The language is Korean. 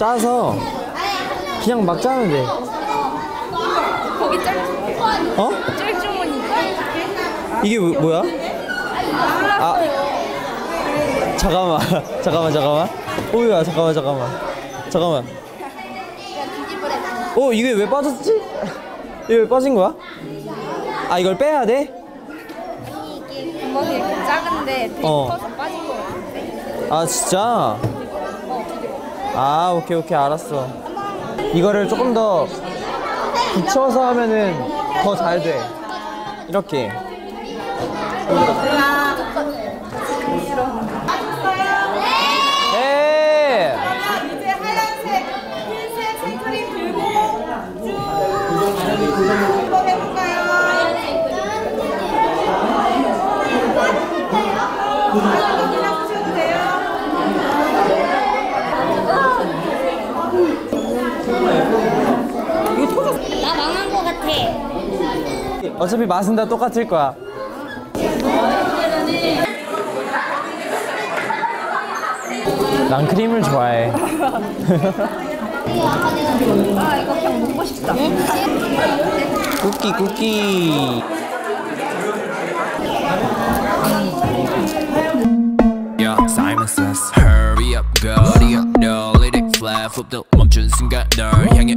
짜서 그냥 막 짜면 돼. 거기 짤, 어? 짤주머니. 이게 뭐, 뭐야? 아 잠깐만 잠깐만 잠깐만 오야 잠깐만 잠깐만 잠깐만 어 이게 왜 빠졌지? 이게 왜 빠진 거야? 아 이걸 빼야 돼? 이게 구멍이 이렇게 작은데 어. 커서 빠진 거 같은데. 아 진짜? 아 오케이 오케이 알았어. 이거를 조금 더 붙여서 하면은 더 잘 돼. 이렇게. 들고 쭉 한번 해볼까요? 그냥 보셔도 돼요. 나 같아. 어차피 맛은 다 똑같을 거야 난 크림을 좋아해 아, 이거 그냥 먹고 싶다. 쿠키 쿠키 Simon says Hurry up, go, up, no, let it fly, flip the 멈춘 순간 널 향해